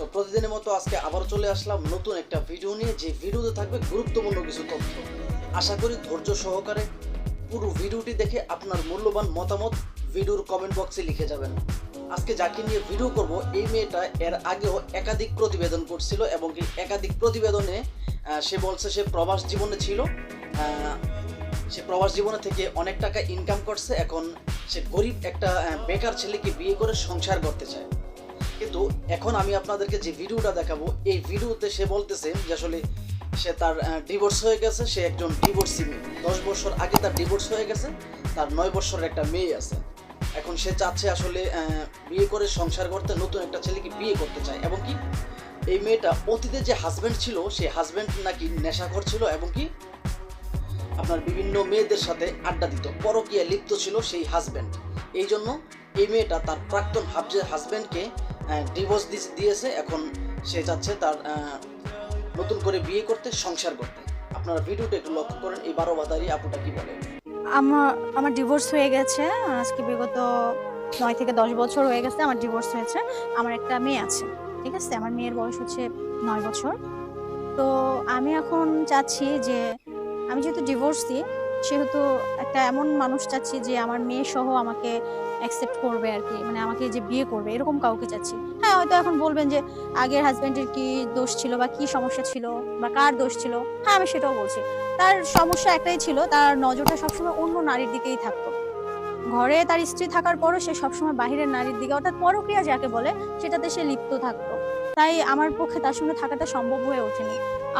তো প্রতিদিনের মতো আজকে আবার চলে আসলাম নতুন একটা ভিডিও নিয়ে, যে ভিডিওতে থাকবে গুরুত্বপূর্ণ কিছু তথ্য। আশা করি ধৈর্য সহকারে পুরো ভিডিওটি দেখে আপনার মূল্যবান মতামত ভিডিওর কমেন্ট বক্সে লিখে যাবেন। আজকে যাকে নিয়ে ভিডিও করব, এই মেয়েটা এর আগেও একাধিক প্রতিবেদন করছিল এবং এই একাধিক প্রতিবেদনে সে বলছে সে প্রবাস জীবনে ছিল সে প্রবাস জীবনে থেকে অনেক টাকা ইনকাম করছে, এখন সে গরিব একটা বেকার ছেলেকে বিয়ে করে সংসার করতে চায়। কিন্তু এখন আমি আপনাদেরকে যে ভিডিওটা দেখাবো, এই ভিডিওতে সে বলতেছে যে আসলে সে তার ডিভোর্স হয়ে গেছে, সে একজন ডিভোর্সি মেয়ে। দশ বছর আগে তার ডিভোর্স হয়ে গেছে, তার নয় বছরের একটা মেয়ে আছে। এখন সে চাচ্ছে আসলে বিয়ে করে সংসার করতে, নতুন একটা ছেলেকে বিয়ে করতে চায়। এবং কি? এই মেয়েটা অতীতে যে হাজব্যান্ড ছিল সেই হাজব্যান্ড নাকি নেশাখর ছিল, এবং কি? আপনার বিভিন্ন মেয়েদের সাথে আড্ডা দিত। পরকীয়া লিপ্ত ছিল সেই হাজব্যান্ড এই জন্য এই মেয়েটা তার প্রাক্তন হাজব্যান্ডকে ডিভোর্স দিয়েছে, এখন সে চাচ্ছে তার নতুন করে বিয়ে করতে, সংসার করতে। আপনারা ভিডিওটা একটু লক্ষ্য করেন, এই বারো বাতারি আপুটা কি বলে? আমার আমার ডিভোর্স হয়ে গেছে, আজকে বিগত নয় থেকে দশ বছর হয়ে গেছে আমার ডিভোর্স হয়েছে। আমার একটা মেয়ে আছে, ঠিক আছে? আমার মেয়ের বয়স হচ্ছে নয় বছর। তো আমি এখন চাচ্ছি যে, আমি যেহেতু ডিভোর্স দিই, সেহেতু একটা এমন মানুষ চাচ্ছি যে আমার মেয়ে সহ আমাকে অ্যাকসেপ্ট করবে আর কি মানে আমাকে যে বিয়ে করবে, এরকম কাউকে চাচ্ছি। হ্যাঁ হয়তো এখন বলবেন যে আগের হাজব্যান্ডের কি দোষ ছিল বা কি সমস্যা ছিল বা কার দোষ ছিল? হ্যাঁ আমি সেটাও বলছি। তার সমস্যা একটাই ছিল, তার নজরটা সবসময় অন্য নারীর দিকেই থাকতো। ঘরে তার স্ত্রী থাকার পরও সে সবসময় বাহিরের নারীর দিকে, অর্থাৎ পরক্রিয়া যাকে বলে, সেটাতে সে লিপ্ত থাকতো। তাই আমার পক্ষে তার সঙ্গে থাকাটা সম্ভব হয়ে ওঠেনি।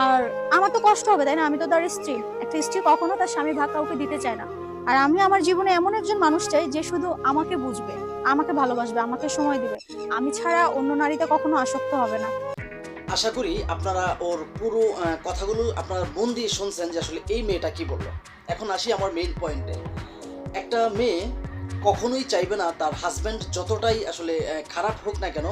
আর আমার তো কষ্ট হবে, তাই না? আমি তো তার স্ত্রী। একটা স্ত্রী কখনো তার স্বামী ভাগ কাউকে দিতে চায় না। আর আমি আমার জীবনে এমন একজন মানুষ চাই যে শুধু আমাকে বুঝবে, আমাকে ভালোবাসবে, আমাকে সময় দিবে। আমি ছাড়া অন্য নারীতে কখনো আসক্ত হবে না। আশা করি আপনারা ওর পুরো কথাগুলো আপনারা মন দিয়ে শুনছেন যে আসলে এই মেয়েটা কি বলল। এখন আসি আমার মেইন পয়েন্টে একটা মেয়ে কখনোই চাইবে না তার হাজব্যান্ড যতটাই আসলে খারাপ হোক না কেন,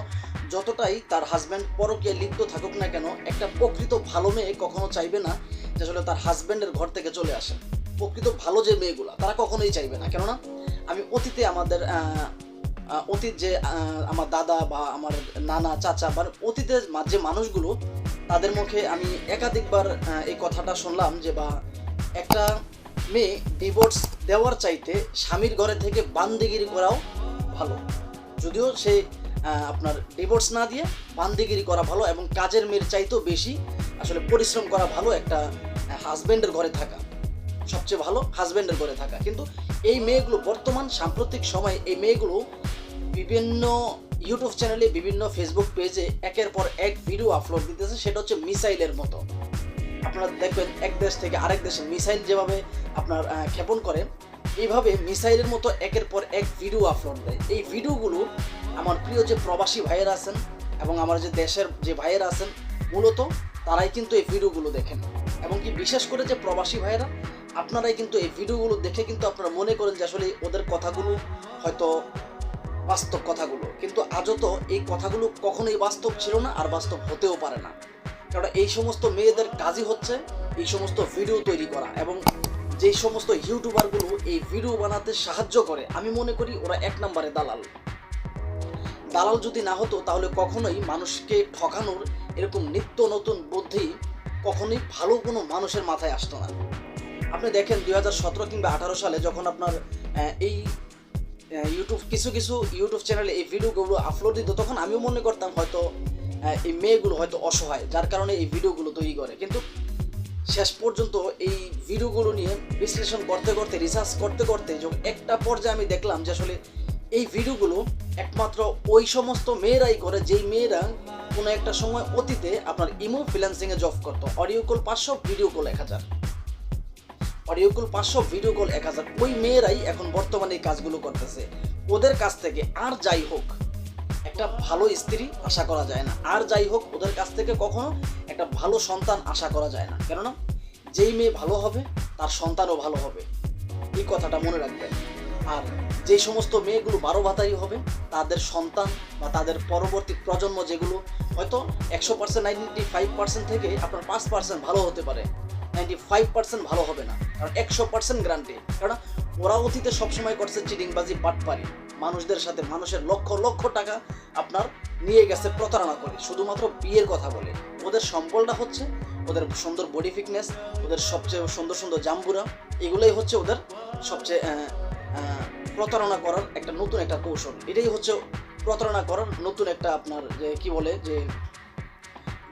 যতটাই তার হাজব্যান্ড পরকে লিপ্ত থাকুক না কেন, একটা প্রকৃত ভালো মেয়ে কখনো চাইবে না যে আসলে তার হাজব্যান্ডের ঘর থেকে চলে আসে। প্রকৃত ভালো যে মেয়েগুলো, তারা কখনোই চাইবে না। কেননা আমি অতীতে আমাদের অতীত যে আমার দাদা বা আমার নানা, চাচা, বা অতীতের যে মানুষগুলো, তাদের মুখে আমি একাধিকবার এই কথাটা শুনলাম যে, বা একটা মেয়ে ডিভোর্স দেওয়ার চাইতে স্বামীর ঘরে থেকে বান্দিগিরি করাও ভালো। যদিও সে আপনার ডিভোর্স না দিয়ে বান্দিগিরি করা ভালো এবং কাজের মেয়ের চাইতেও বেশি আসলে পরিশ্রম করা ভালো একটা হাজব্যান্ডের ঘরে থাকা। সবচেয়ে ভালো হাজব্যান্ডের ঘরে থাকা। কিন্তু এই মেয়েগুলো বর্তমান সাম্প্রতিক সময়ে এই মেয়েগুলো বিভিন্ন ইউটিউব চ্যানেলে বিভিন্ন ফেসবুক পেজে একের পর এক ভিডিও আপলোড দিতেছে, সেটা হচ্ছে মিসাইলের মতো। আপনারা দেখবেন এক দেশ থেকে আরেক দেশে মিসাইল যেভাবে আপনার ক্ষেপণ করে, এইভাবে মিসাইলের মতো একের পর এক ভিডিও আপলোড দেয়। এই ভিডিওগুলো আমার প্রিয় যে প্রবাসী ভাইয়েরা আছেন এবং আমার যে দেশের যে ভাইয়েরা আছেন, মূলত তারাই কিন্তু এই ভিডিওগুলো দেখেন। এবং কি বিশেষ করে যে প্রবাসী ভাইয়েরা আপনারাই কিন্তু এই ভিডিওগুলো দেখে কিন্তু আপনারা মনে করেন যে আসলে ওদের কথাগুলো হয়তো বাস্তব কথাগুলো। কিন্তু আজও তো এই কথাগুলো কখনোই বাস্তব ছিল না আর বাস্তব হতেও পারে না। কারণ এই সমস্ত মেয়েদের কাজই হচ্ছে এই সমস্ত ভিডিও তৈরি করা এবং যেই সমস্ত ইউটিউবারগুলো এই ভিডিও বানাতে সাহায্য করে, আমি মনে করি ওরা এক নম্বরে দালাল। দালাল যদি না হতো তাহলে কখনোই মানুষকে ঠকানোর এরকম নিত্য নতুন বুদ্ধি কখনোই ভালো কোনো মানুষের মাথায় আসতো না। আপনি দেখেন দুই হাজার সতেরো কিংবা আঠারো সালে যখন আপনার এই ইউটিউব কিছু কিছু ইউটিউব চ্যানেলে এই ভিডিওগুলো আপলোড দিত, তখন আমিও মনে করতাম হয়তো এই মেয়েগুলো হয়তো অসহায়, যার কারণে এই ভিডিওগুলো তৈরি করে। কিন্তু শেষ পর্যন্ত এই ভিডিওগুলো নিয়ে বিশ্লেষণ করতে করতে রিসার্চ করতে করতে যখন একটা পর্যায়ে আমি দেখলাম যে আসলে এই ভিডিওগুলো একমাত্র ওই সমস্ত মেয়েরাই করে, যেই মেয়েরা কোনো একটা সময় অতীতে আপনার ইমো ফ্রিল্যান্সিংয়ে জব করতো। অডিও কল পাঁচশো ভিডিও কল এক হাজার। অডিও কল পাঁচশো, ভিডিও কল এক হাজার। ওই মেয়েরাই এখন বর্তমানে এই কাজগুলো করতেছে। ওদের কাছ থেকে আর যাই হোক, একটা ভালো স্ত্রী আশা করা যায় না। আর যাই হোক, ওদের কাছ থেকে কখনো একটা ভালো সন্তান আশা করা যায় না। কেননা, যেই মেয়ে ভালো হবে, তার সন্তানও ভালো হবে। এই কথাটা মনে রাখবেন। আর যে সমস্ত মেয়েগুলো বারো ভাতাই হবে, তাদের সন্তান বা তাদের পরবর্তী প্রজন্ম যেগুলো, হয়তো একশো পার্সেন্ট নাইনটি ফাইভ পার্সেন্ট থেকে আপনার পাঁচ পার্সেন্ট ভালো হতে পারে। নাইনটি ফাইভ পার্সেন্ট ভালো হবে না। কারণ একশো পার্সেন্ট গ্যারান্টি কারণ ওরা অতীতে সবসময় করছে চিটিংবাজি, বাটপারি। মানুষদের সাথে মানুষের লক্ষ লক্ষ টাকা আপনার নিয়ে গেছে প্রতারণা করে। শুধুমাত্র বিয়ের কথা বলে। ওদের সম্পলটা হচ্ছে ওদের সুন্দর বডি ফিটনেস ওদের সবচেয়ে সুন্দর সুন্দর জাম্বুরা। এগুলোই হচ্ছে ওদের সবচেয়ে প্রতারণা করার একটা নতুন একটা কৌশল। এটাই হচ্ছে প্রতারণা করার নতুন একটা আপনার যে কি বলে যে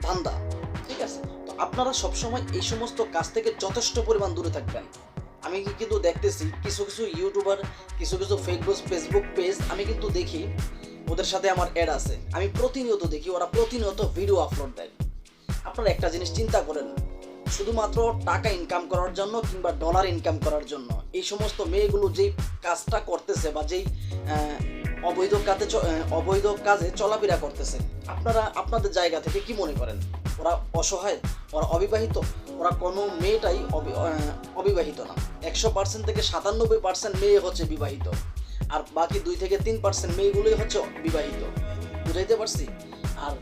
ধান্দা। ঠিক আছে? আপনারা সবসময় এই সমস্ত কাজ থেকে যথেষ্ট পরিমাণ দূরে থাকবেন। আমি কিন্তু দেখতেছি কিছু কিছু ইউটিউবার কিছু কিছু ফেসবুক ফেসবুক পেজ আমি কিন্তু দেখি, ওদের সাথে আমার অ্যাড আছে। আমি প্রতিনিয়ত দেখি, ওরা প্রতিনিয়ত ভিডিও আপলোড দেয়। আপনারা একটা জিনিস চিন্তা করেন, শুধুমাত্র টাকা ইনকাম করার জন্য কিংবা ডলার ইনকাম করার জন্য, এই সমস্ত মেয়েগুলো যেই কাজটা করতেছে বা যেই অবৈধ কাজে অবৈধ কাজে চলাফেরা করতেছে, আপনারা আপনাদের জায়গা থেকে কি মনে করেন? ওরা অসহায়, ওরা অবিবাহিত, ওরা কোনো মেয়েটাই অবিবাহিত না। একশো পার্সেন্ট থেকে সাতানব্বই পার্সেন্ট মেয়ে হচ্ছে বিবাহিত, আর বাকি দুই থেকে তিন পার্সেন্ট মেয়েগুলোই হচ্ছে বিবাহিত। বুঝাইতে পারছি? আর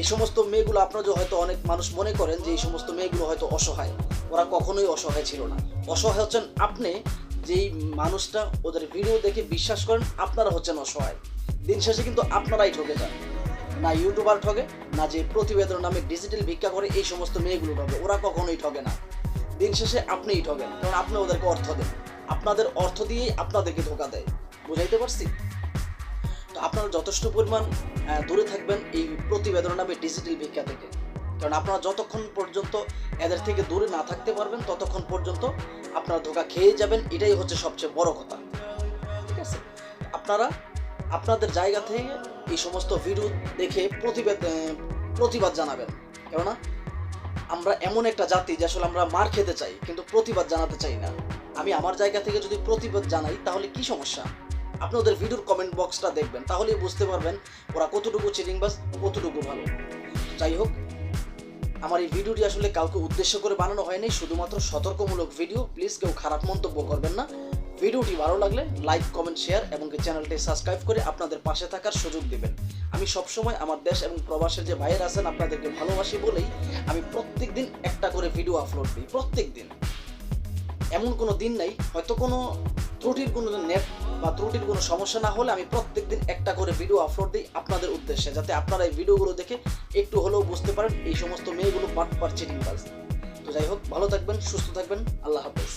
এই সমস্ত মেয়েগুলো আপনারা যে হয়তো অনেক মানুষ মনে করেন যে এই সমস্ত মেয়েগুলো হয়তো অসহায়, ওরা কখনোই অসহায় ছিল না। অসহায় হচ্ছেন আপনি, যেই মানুষটা ওদের ভিডিও দেখে বিশ্বাস করেন আপনারা হচ্ছেন অসহায়। দিন শেষে কিন্তু আপনারাই ঠকে যান। না ইউটিউবার ঠকে না যে প্রতিবেদন নামে ডিজিটাল ভিক্ষা করে এই সমস্ত মেয়েগুলো ঠকে ওরা কখনোই ঠকে না। দিন শেষে আপনিই ঠকেন কারণ আপনি ওদেরকে অর্থ দেন। আপনাদের অর্থ দিয়েই আপনাদেরকে ধোকা দেয়। বুঝাইতে পারছি? তো আপনারা যথেষ্ট পরিমাণ দূরে থাকবেন এই প্রতিবেদন নামে ডিজিটাল ভিক্ষা থেকে। কারণ আপনারা যতক্ষণ পর্যন্ত এদের থেকে দূরে না থাকতে পারবেন, ততক্ষণ পর্যন্ত আপনারা ধোকা খেয়ে যাবেন। এটাই হচ্ছে সবচেয়ে বড় কথা। ঠিক আছে? আপনারা আপনাদের জায়গা থেকে এই সমস্ত ভিডিও দেখে প্রতিবাদ প্রতিবাদ জানাবেন। কেননা, আমরা এমন একটা জাতি যে আসলে আমরা মার খেতে চাই, কিন্তু প্রতিবাদ জানাতে চাই না। আমি আমার জায়গা থেকে যদি প্রতিবাদ জানাই, তাহলে কি সমস্যা? আপনি ওদের ভিডিওর কমেন্ট বক্সটা দেখবেন, তাহলেই বুঝতে পারবেন ওরা কতটুকু চিটিংবাজ কতটুকু ভালো। যাই হোক, আমার এই ভিডিওটি আসলে কাউকে উদ্দেশ্য করে বানানো হয়নি, শুধুমাত্র সতর্কমূলক ভিডিও প্লিজ কেউ খারাপ মন্তব্য করবেন না। ভিডিওটি ভালো লাগলে লাইক, কমেন্ট, শেয়ার এবং চ্যানেলটি সাবস্ক্রাইব করে আপনাদের পাশে থাকার সুযোগ দিবেন। আমি সবসময় আমার দেশ এবং প্রবাসের যে ভাইয়ের আছেন, আপনাদেরকে ভালোবাসি বলেই আমি প্রত্যেক দিন একটা করে ভিডিও আপলোড দিই প্রত্যেক দিন এমন কোনো দিন নাই, হয়তো কোনো ত্রুটির কোনো নেট বা ত্রুটির কোনো সমস্যা না হলে আমি প্রত্যেক দিন একটা করে ভিডিও আপলোড দিই আপনাদের উদ্দেশ্যে, যাতে আপনারা এই ভিডিওগুলো দেখে একটু হলেও বুঝতে পারেন এই সমস্ত মেয়েগুলো বাট পার চিটিং তো যাই হোক, ভালো থাকবেন, সুস্থ থাকবেন, আল্লাহ হাফেজ।